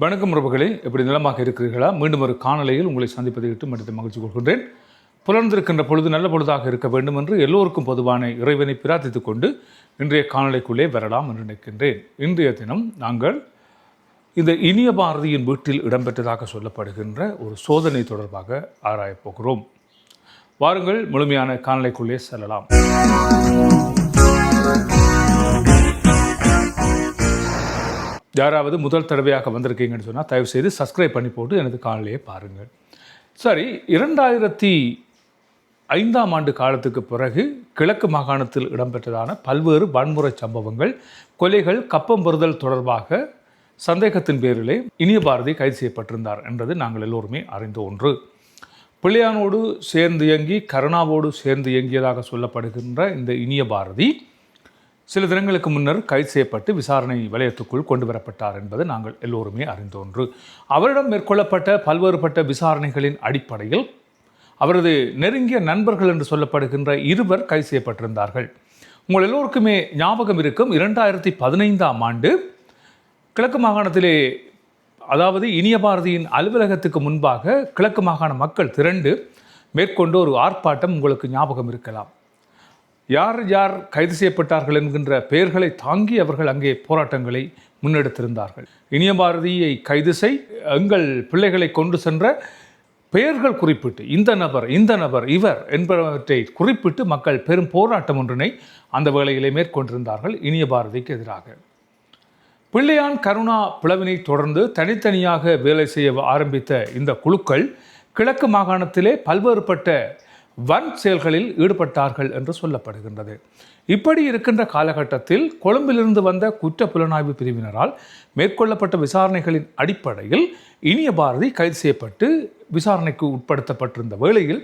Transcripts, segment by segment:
வணக்கம் உறவுகளே எப்படி நிலமாக இருக்கிறீர்களா? மீண்டும் ஒரு காணொலியில் உங்களை சந்திப்பதை விட்டு மனித மகிழ்ச்சி கொள்கின்றேன். புலர்ந்திருக்கின்ற பொழுது நல்ல பொழுதாக இருக்க வேண்டும் என்று எல்லோருக்கும் பொதுவான இறைவனை பிரார்த்தித்துக் கொண்டு இன்றைய காணொலிக்குள்ளே வரலாம் என்று நினைக்கின்றேன். இன்றைய தினம் நாங்கள் இந்த இனிய பாரதியின் வீட்டில் இடம்பெற்றதாக சொல்லப்படுகின்ற ஒரு சோதனை தொடர்பாக ஆராயப் போகிறோம். வாருங்கள் முழுமையான காணொலிக்குள்ளே செல்லலாம். யாராவது முதல் தடவையாக வந்திருக்கீங்கன்னு சொன்னால் தயவுசெய்து சப்ஸ்கிரைப் பண்ணி போட்டு எனது காலையே பாருங்கள். சரி இரண்டாயிரத்தி ஐந்தாம் ஆண்டு காலத்துக்கு பிறகு கிழக்கு மாகாணத்தில் இடம்பெற்றதான பல்வேறு வன்முறை சம்பவங்கள் கொலைகள் கப்பம் பெறுதல் தொடர்பாக சந்தேகத்தின் பேரிலே இனிய பாரதி கைது செய்யப்பட்டிருந்தார் என்றது நாங்கள் எல்லோருமே அறிந்த ஒன்று. பிள்ளையானோடு சேர்ந்து இயங்கி கருணாவோடு சேர்ந்து இயங்கியதாக சொல்லப்படுகின்ற இந்த இனிய பாரதி சில தினங்களுக்கு முன்னர் கைது செய்யப்பட்டு விசாரணை வலயத்துக்குள் கொண்டு வரப்பட்டார் என்பது நாங்கள் எல்லோருமே அறிந்தோன்று. அவரிடம் மேற்கொள்ளப்பட்ட பல்வேறுபட்ட விசாரணைகளின் அடிப்படையில் அவரது நெருங்கிய நண்பர்கள் என்று சொல்லப்படுகின்ற இருவர் கைது செய்யப்பட்டிருந்தார்கள். உங்கள் எல்லோருக்குமே ஞாபகம் இருக்கும் இரண்டாயிரத்தி பதினைந்தாம் ஆண்டு கிழக்கு மாகாணத்திலே அதாவது இனிய பாரதியின் அலுவலகத்துக்கு முன்பாக கிழக்கு மாகாண மக்கள் திரண்டு மேற்கொண்டு ஒரு ஆர்ப்பாட்டம் உங்களுக்கு ஞாபகம் இருக்கலாம். யார் யார் கைது செய்யப்பட்டார்கள் என்கின்ற பெயர்களை தாங்கி அவர்கள் அங்கே போராட்டங்களை முன்னெடுத்திருந்தார்கள். இனிய பாரதியை கைது செய் எங்கள் பிள்ளைகளை கொண்டு சென்ற பெயர்கள் குறிப்பிட்டு இந்த நபர் இந்த நபர் இவர் என்பவற்றை குறிப்பிட்டு மக்கள் பெரும் போராட்டம் ஒன்றினை அந்த வேளையிலே மேற்கொண்டிருந்தார்கள் இனிய பாரதிக்கு எதிராக. பிள்ளையான் கருணா பிளவினை தொடர்ந்து தனித்தனியாக வேலை செய்ய ஆரம்பித்த இந்த குழுக்கள் கிழக்கு மாகாணத்திலே பல்வேறுபட்ட வன் செயல்களில் ஈடுபட்டார்கள் என்று சொல்லப்படுகின்றது. இப்படி இருக்கின்ற காலகட்டத்தில் கொழும்பிலிருந்து வந்த குற்ற புலனாய்வு பிரிவினரால் மேற்கொள்ளப்பட்ட விசாரணைகளின் அடிப்படையில் இனிய பாரதி கைது செய்யப்பட்டு விசாரணைக்கு உட்படுத்தப்பட்டிருந்த வேளையில்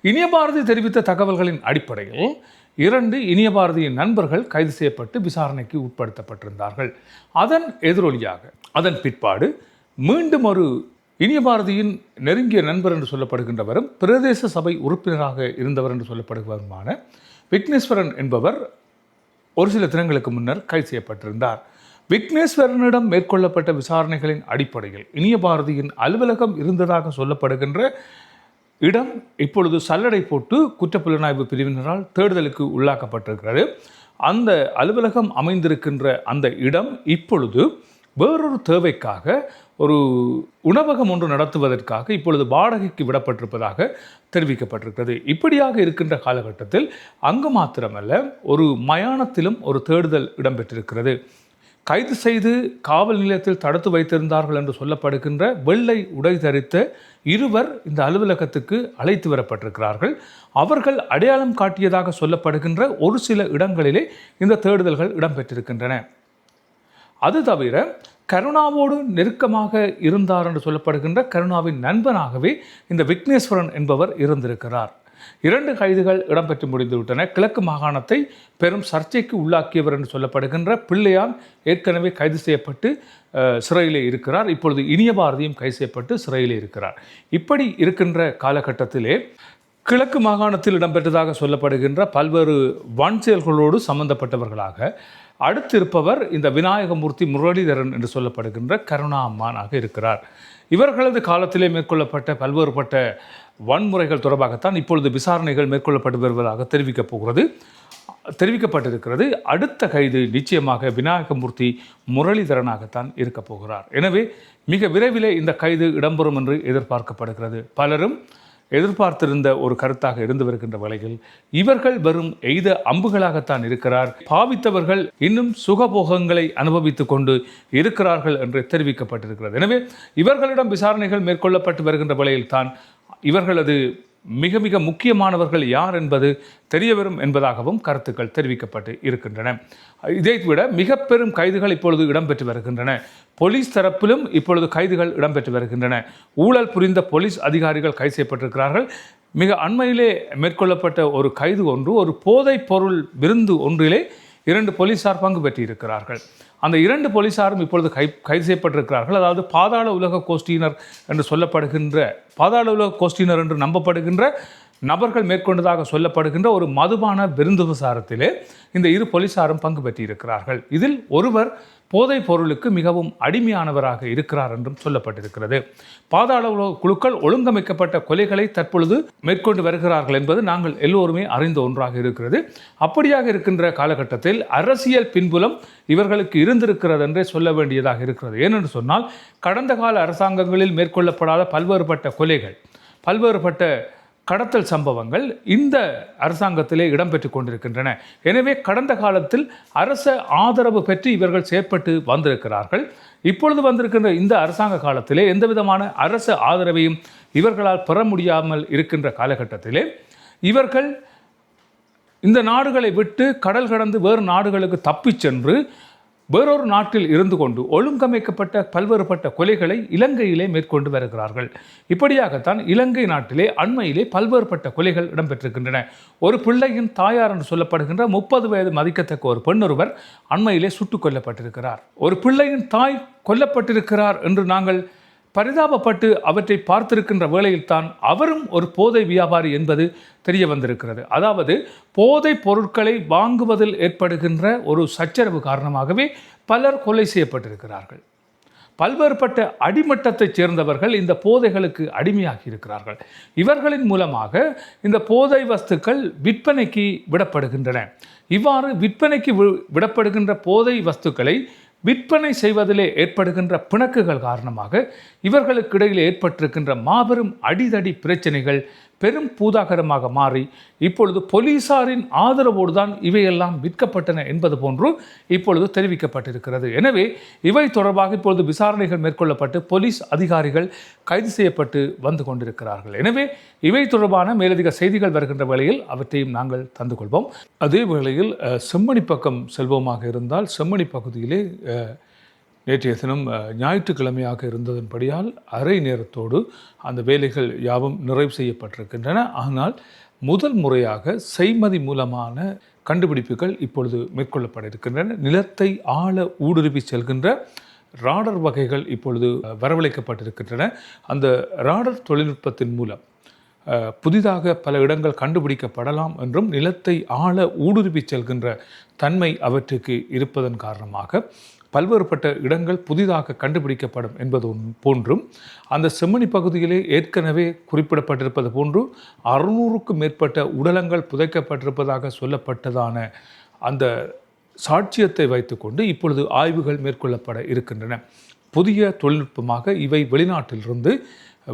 இனிய பாரதி தெரிவித்த தகவல்களின் அடிப்படையில் இரண்டு இனிய பாரதியின் நண்பர்கள் கைது செய்யப்பட்டு விசாரணைக்கு உட்படுத்தப்பட்டிருந்தார்கள். அதன் எதிரொலியாக அதன் பிற்பாடு மீண்டும் ஒரு இனிய பாரதியின் நெருங்கிய நண்பர் என்று சொல்லப்படுகின்றவரும் பிரதேச சபை உறுப்பினராக இருந்தவர் என்று சொல்லப்படுபவருமான விக்னேஸ்வரன் என்பவர் ஒரு சில தினங்களுக்கு முன்னர் கைது செய்யப்பட்டிருந்தார். விக்னேஸ்வரனிடம் மேற்கொள்ளப்பட்ட விசாரணைகளின் அடிப்படையில் இனிய பாரதியின் அலுவலகம் இருந்ததாக சொல்லப்படுகின்ற இடம் இப்பொழுது சல்லடை போட்டு குற்றப்புலனாய்வு பிரிவினரால் தேடுதலுக்கு உள்ளாக்கப்பட்டிருக்கிறது. அந்த அலுவலகம் அமைந்திருக்கின்ற அந்த இடம் இப்பொழுது வேறொரு தேவைக்காக ஒரு உணவகம் ஒன்று நடத்துவதற்காக இப்பொழுது வாடகைக்கு விடப்பட்டிருப்பதாக தெரிவிக்கப்பட்டிருக்கிறது. இப்படியாக இருக்கின்ற காலகட்டத்தில் அங்கு மாத்திரமல்ல ஒரு மயானத்திலும் ஒரு தேடுதல் இடம்பெற்றிருக்கிறது. கைது செய்து காவல் நிலையத்தில் தடுத்து வைத்திருந்தார்கள் என்று சொல்லப்படுகின்ற வெள்ளை உடை தரித்த இருவர் இந்த அலுவலகத்துக்கு அழைத்து வரப்பட்டிருக்கிறார்கள். அவர்கள் அடையாளம் காட்டியதாக சொல்லப்படுகின்ற ஒரு சில இடங்களிலே இந்த தேடுதல்கள் இடம்பெற்றிருக்கின்றன. அது தவிர கருணாவோடு நெருக்கமாக இருந்தார் என்று சொல்லப்படுகின்ற கருணாவின் நண்பனாகவே இந்த விக்னேஸ்வரன் என்பவர் இருந்திருக்கிறார். இரண்டு கைதுகள் இடம்பெற்று முடிந்துவிட்டன. கிழக்கு மாகாணத்தை பெரும் சர்ச்சைக்கு உள்ளாக்கியவர் என்று சொல்லப்படுகின்ற பிள்ளையான் ஏற்கனவே கைது செய்யப்பட்டு சிறையிலே இருக்கிறார். இப்பொழுது இனிய பாரதியும் கைது செய்யப்பட்டு சிறையிலே இருக்கிறார். இப்படி இருக்கின்ற காலகட்டத்திலே கிழக்கு மாகாணத்தில் இடம்பெற்றதாக சொல்லப்படுகின்ற பல்வேறு வன் செயல்களோடு சம்பந்தப்பட்டவர்களாக அடுத்து இருப்பவர் இந்த விநாயகமூர்த்தி முரளிதரன் என்று சொல்லப்படுகின்ற கருணா அம்மானாக இருக்கிறார். இவர்களது காலத்திலே மேற்கொள்ளப்பட்ட பல்வேறுபட்ட வன்முறைகள் தொடர்பாகத்தான் இப்பொழுது விசாரணைகள் மேற்கொள்ளப்பட்டு வருவதாக தெரிவிக்கப் போகிறது. தெரிவிக்கப்பட்டிருக்கிறது. அடுத்த கைது நிச்சயமாக விநாயகமூர்த்தி முரளிதரனாகத்தான் இருக்கப் போகிறார். எனவே மிக விரைவிலே இந்த கைது இடம்பெறும் என்று எதிர்பார்க்கப்படுகிறது. பலரும் எதிர்பார்த்திருந்த ஒரு கருத்தாக இருந்து வருகின்ற வகையில் இவர்கள் வெறும் எய்த அம்புகளாகத்தான் இருக்கிறார். பாவித்தவர்கள் இன்னும் சுகபோகங்களை அனுபவித்துக் கொண்டு இருக்கிறார்கள் என்று தெரிவிக்கப்பட்டிருக்கிறது. எனவே இவர்களிடம் விசாரணைகள் மேற்கொள்ளப்பட்டு வருகின்ற வகையில் தான் இவர்களது மிக மிக முக்கியமானவர்கள் யார் என்பது தெரிய வரும் என்பதாகவும் கருத்துக்கள் தெரிவிக்கப்பட்டு இருக்கின்றன. இதை விட மிக பெரும் கைதுகள் இப்பொழுது இடம்பெற்று வருகின்றன. போலீஸ் தரப்பிலும் இப்பொழுது கைதுகள் இடம்பெற்று வருகின்றன. ஊழல் புரிந்த போலீஸ் அதிகாரிகள் கைது செய்யப்பட்டிருக்கிறார்கள். மிக அண்மையிலே மேற்கொள்ளப்பட்ட ஒரு கைது ஒன்று ஒரு போதைப் பொருள் விருந்து ஒன்றிலே இரண்டு போலீசார் பங்கு பெற்றிருக்கிறார்கள். அந்த இரண்டு போலீசாரும் இப்பொழுது கை கைது செய்யப்பட்டிருக்கிறார்கள். அதாவது பாதாள உலக கோஷ்டியினர் என்று சொல்லப்படுகின்ற பாதாள உலக கோஷ்டியினர் என்று நம்பப்படுகின்ற நபர்கள் மேற்கொண்டதாக சொல்லப்படுகின்ற ஒரு மதுபான விருந்து விசாரத்திலே இந்த இரு போலீசாரும் பங்கு பெற்றிருக்கிறார்கள். இதில் ஒருவர் போதைப் பொருளுக்கு மிகவும் அடிமையானவராக இருக்கிறார் என்றும் சொல்லப்பட்டிருக்கிறது. பாதாள உலக குழுக்கள் ஒழுங்கமைக்கப்பட்ட கொலைகளை தற்பொழுது மேற்கொண்டு வருகிறார்கள் என்பது நாங்கள் எல்லோருமே அறிந்த ஒன்றாக இருக்கிறது. அப்படியாக இருக்கின்ற காலகட்டத்தில் அரசியல் பின்புலம் இவர்களுக்கு இருந்திருக்கிறது என்றே சொல்ல வேண்டியதாக இருக்கிறது. ஏனென்று சொன்னால் கடந்த கால அரசாங்கங்களில் மேற்கொள்ளப்படாத பல்வேறுபட்ட கொலைகள் பல்வேறுபட்ட கடத்தல் சம்பவங்கள் இந்த அரசாங்கத்திலே இடம்பெற்று கொண்டிருக்கின்றன. எனவே கடந்த காலத்தில் அரச ஆதரவு பெற்று இவர்கள் செயற்பட்டு வந்திருக்கிறார்கள். இப்பொழுது வந்திருக்கின்ற இந்த அரசாங்க காலத்திலே எந்த விதமான அரசு ஆதரவையும் இவர்களால் பெற முடியாமல் இருக்கின்ற காலகட்டத்திலே இவர்கள் இந்த நாடுகளை விட்டு கடல் கடந்து வேறு நாடுகளுக்கு தப்பிச் சென்று வேறொரு நாட்டில் இருந்து கொண்டு ஒழுங்கமைக்கப்பட்ட பல்வேறுபட்ட கொலைகளை இலங்கையிலே மேற்கொண்டு வருகிறார்கள். இப்படியாகத்தான் இலங்கை நாட்டிலே அண்மையிலே பல்வேறுபட்ட கொலைகள் இடம்பெற்றிருக்கின்றன. ஒரு பிள்ளையின் தாயார் என்று சொல்லப்படுகின்ற முப்பது வயது மதிக்கத்தக்க ஒரு பெண்ணொருவர் அண்மையிலே சுட்டுக் கொல்லப்பட்டிருக்கிறார். ஒரு பிள்ளையின் தாய் கொல்லப்பட்டிருக்கிறார் என்று நாங்கள் பரிதாபப்பட்டு அவற்றை பார்த்திருக்கின்ற வேளையில்தான் அவரும் ஒரு போதை வியாபாரி என்பது தெரிய வந்திருக்கிறது. அதாவது போதை பொருட்களை வாங்குவதில் ஏற்படுகின்ற ஒரு சச்சரவு காரணமாகவே பலர் கொலை செய்யப்பட்டிருக்கிறார்கள். பல்வேறுபட்ட அடிமட்டத்தைச் சேர்ந்தவர்கள் இந்த போதைகளுக்கு அடிமையாகி இருக்கிறார்கள். இவர்களின் மூலமாக இந்த போதை வஸ்துக்கள் விற்பனைக்கு விடப்படுகின்றன. இவ்வாறு விற்பனைக்கு வி- விடப்படுகின்ற போதை வஸ்துக்களை விற்பனை செய்வதிலே ஏற்படுகின்ற பிணக்குகள் காரணமாக இவர்களுக்கு இடையில் ஏற்பட்டிருக்கின்ற மாபெரும் அடிதடி பிரச்சனைகள் பெரும் பூதாகரமாக மாறி இப்பொழுது போலீசாரின் ஆதரவோடு தான் இவையெல்லாம் விற்கப்பட்டன என்பது போன்று இப்பொழுது தெரிவிக்கப்பட்டிருக்கிறது. எனவே இவை தொடர்பாக இப்பொழுது விசாரணைகள் மேற்கொள்ளப்பட்டு போலீஸ் அதிகாரிகள் கைது செய்யப்பட்டு வந்து கொண்டிருக்கிறார்கள். எனவே இவை தொடர்பான மேலதிக செய்திகள் வருகின்ற வேளையில் அவற்றையும் நாங்கள் தந்து கொள்வோம். அதே வேளையில் செம்மணி பக்கம் செல்வோமாக இருந்தால் செம்மணி பகுதியிலே நேற்றைய தினம் ஞாயிற்றுக்கிழமையாக இருந்ததன்படியால் அரை நேரத்தோடு அந்த வேலைகள் யாவும் நிறைவு செய்யப்பட்டிருக்கின்றன. ஆனால் முதல் முறையாக செய்மதி மூலமான கண்டுபிடிப்புகள் இப்பொழுது மேற்கொள்ளப்பட இருக்கின்றன நிலத்தை ஆழ ஊடுருவி செல்கின்ற ராடர் வகைகள் இப்பொழுது வரவழைக்கப்பட்டிருக்கின்றன. அந்த ராடர் தொழில்நுட்பத்தின் மூலம் புதிதாக பல இடங்கள் கண்டுபிடிக்கப்படலாம் என்றும் நிலத்தை ஆழ ஊடுருவி செல்கின்ற தன்மை அவற்றுக்கு இருப்பதன் காரணமாக பல்வேறுபட்ட இடங்கள் புதிதாக கண்டுபிடிக்கப்படும் என்பது போன்றும் அந்த செம்மணி பகுதியிலே ஏற்கனவே குறிப்பிடப்பட்டிருப்பது போன்று அறுநூறுக்கும் மேற்பட்ட உடலங்கள் புதைக்கப்பட்டிருப்பதாக சொல்லப்பட்டதான அந்த சாட்சியத்தை வைத்துக்கொண்டு இப்பொழுது ஆய்வுகள் மேற்கொள்ளப்பட இருக்கின்றன. புதிய தொழில்நுட்பமாக இவை வெளிநாட்டிலிருந்து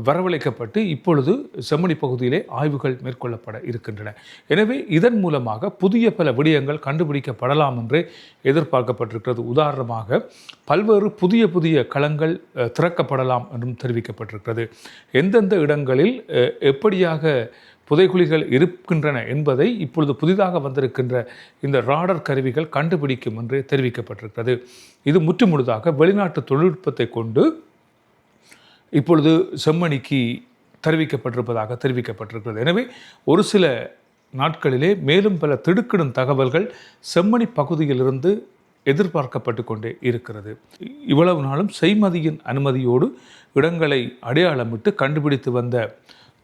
வரவழைக்கப்பட்டு இப்பொழுது செம்மணி பகுதியிலே ஆய்வுகள் மேற்கொள்ளப்பட இருக்கின்றன. எனவே இதன் மூலமாக புதிய பல விடயங்கள் கண்டுபிடிக்கப்படலாம் என்று எதிர்பார்க்கப்பட்டிருக்கிறது. உதாரணமாக பல்வேறு புதிய புதிய களங்கள் திறக்கப்படலாம் என்றும் தெரிவிக்கப்பட்டிருக்கிறது. எந்தெந்த இடங்களில் எப்படியாக புதைகுழிகள் இருக்கின்றன என்பதை இப்பொழுது புதிதாக வந்திருக்கின்ற இந்த ராடர் கருவிகள் கண்டுபிடிக்கும் என்று தெரிவிக்கப்பட்டிருக்கிறது. இது முற்றுமுழுதாக வெளிநாட்டு தொழில்நுட்பத்தை கொண்டு இப்பொழுது செம்மணிக்கு தெரிவிக்கப்பட்டிருப்பதாக தெரிவிக்கப்பட்டிருக்கிறது. எனவே ஒரு சில நாட்களிலே மேலும் பல திடுக்கிடும் தகவல்கள் செம்மணி பகுதியிலிருந்து எதிர்பார்க்கப்பட்டு கொண்டே இருக்கிறது. இவ்வளவு நாளும் செய்மதியின் அனுமதியோடு இடங்களை அடையாளமிட்டு கண்டுபிடித்து வந்த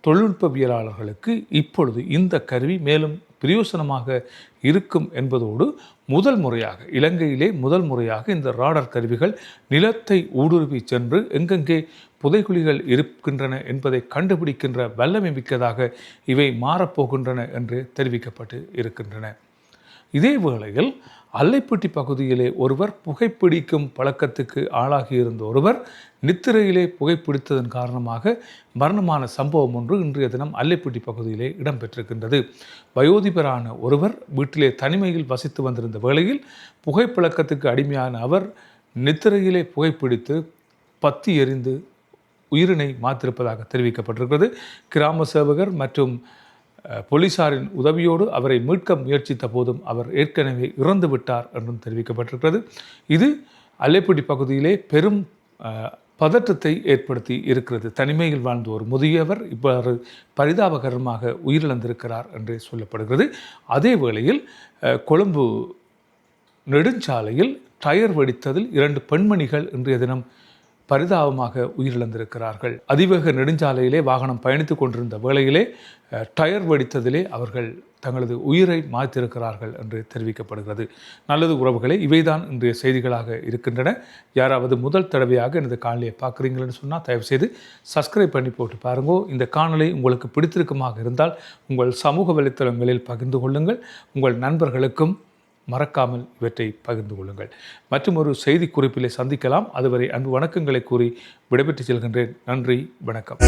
தொழில்நுட்பவியலாளர்களுக்கு இப்பொழுது இந்த கருவி மேலும் பிரயோசனமாக இருக்கும் என்பதோடு முதல் முறையாக இலங்கையிலே முதல் முறையாக இந்த ராடர் கருவிகள் நிலத்தை ஊடுருவி சென்று எங்கெங்கே புதைகுழிகள் இருக்கின்றன என்பதை கண்டுபிடிக்கின்ற வல்லமை மிக்கதாக இவை மாறப்போகின்றன என்று தெரிவிக்கப்பட்டு இருக்கின்றன. இதே வேளையில் அல்லைப்பட்டி பகுதியிலே ஒருவர் புகைப்பிடிக்கும் பழக்கத்துக்கு ஆளாகியிருந்த ஒருவர் நித்திரையிலே புகைப்பிடித்ததன் காரணமாக மரணமான சம்பவம் ஒன்று இன்றைய தினம் அல்லைப்பட்டி பகுதியிலே இடம்பெற்றிருக்கின்றது. வயோதிபரான ஒருவர் வீட்டிலே தனிமையில் வசித்து வந்திருந்த வேளையில் புகைப்பழக்கத்துக்கு அடிமையான அவர் நித்திரையிலே புகைப்பிடித்து பத்தி எறிந்து உயிரினை மாத்திருப்பதாக தெரிவிக்கப்பட்டிருக்கிறது. கிராம சேவகர் மற்றும் போலீசாரின் உதவியோடு அவரை மீட்க முயற்சித்த போதும் அவர் ஏற்கனவே இறந்து விட்டார் என்றும் தெரிவிக்கப்பட்டிருக்கிறது. இது அலைப்பிடி பகுதியிலே பெரும் பதற்றத்தை ஏற்படுத்தி இருக்கிறது. தனிமையில் வாழ்ந்த ஒரு முதியவர் இவ்வாறு பரிதாபகரமாக உயிரிழந்திருக்கிறார் என்றே சொல்லப்படுகிறது. அதே வேளையில் கொழும்பு நெடுஞ்சாலையில் டயர் வெடித்ததில் இரண்டு பெண்மணிகள் இன்றைய தினம் பரிதாபமாக உயிரிழந்திருக்கிறார்கள். அதிவேக நெடுஞ்சாலையிலே வாகனம் பயணித்துக் கொண்டிருந்த வேளையிலே டயர் வெடித்ததிலே அவர்கள் தங்களது உயிரை மாய்த்திருக்கிறார்கள் என்று தெரிவிக்கப்படுகிறது. நல்லது உறவுகளே இவைதான் இன்றைய செய்திகளாக இருக்கின்றன. யாராவது முதல் தடவையாக எனது காணொலியை பார்க்குறீங்களேன்னு சொன்னால் தயவுசெய்து சப்ஸ்கிரைப் பண்ணி போட்டு பாருங்கோ. இந்த காணொலி உங்களுக்கு பிடித்திருக்குமாக இருந்தால் உங்கள் சமூக வலைத்தளங்களில் பகிர்ந்து கொள்ளுங்கள். உங்கள் நண்பர்களுக்கும் மறக்காமல் இவற்றை பகிர்ந்து கொள்ளுங்கள். மற்றும் ஒரு செய்தி குறிப்பிலே சந்திக்கலாம். அதுவரை அன்பு வணக்கங்களை கூறி விடைபெற்று செல்கின்றேன். நன்றி வணக்கம்.